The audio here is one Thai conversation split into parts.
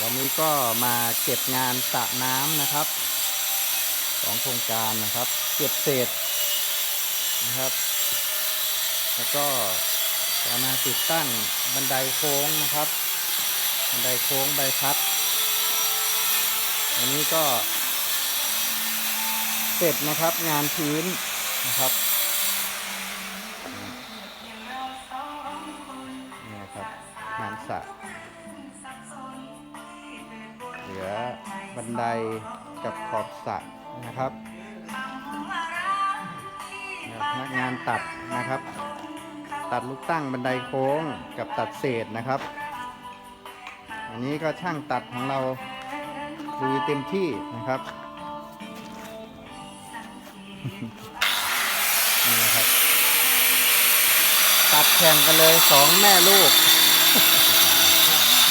วันนี้ก็มาเก็บงานสระน้ำนะครับของโครงการนะครับ เก็บเศษนะครับ แล้วก็จะมาติดตั้งบันไดโค้งนะครับ บันไดโค้งใบพัดอันนี้ก็ เสร็จนะครับงานพื้นนะครับนี่ครับงานสระ เหลือบันไดกับขอบสระนะครับพนักงานตัดนะครับ ตัดลูกตั้งบันไดโค้งกับตัดเศษนะครับ อันนี้ก็ช่างตัดของเราลุยเต็มที่นะครับนี่นะครับ ตัดแข่งกันเลยสองแม่ลูก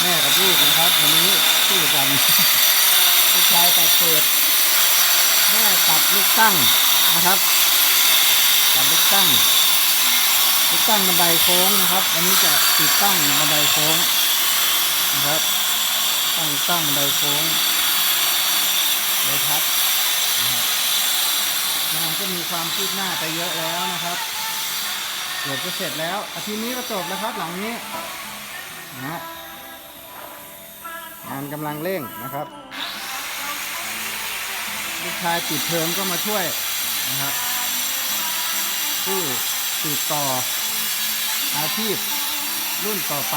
แม่กับลูกนะครับวันนี้ คู่กันลูกชายตัดเศษแม่ตัดลูกตั้งนะครับตัดลูกตั้งลูกตั้งบันไดโค้งนะครับวันนี้จะติดตั้งบันไดโค้งนะครับ ตั้งตั้งบันไดโค้งใบพัดนะครับงานก็มีความคืบหน้าไปเยอะแล้วนะครับเกือบจะเสร็จแล้วอาทิตย์นี้ก็จบแล้วครับหลังนี้นะานกำลังเร่งนะครับลูกชายติดเทอมก็มาช่วยนะครับผู้ติดต่ออาชีพรุ่นต่อไป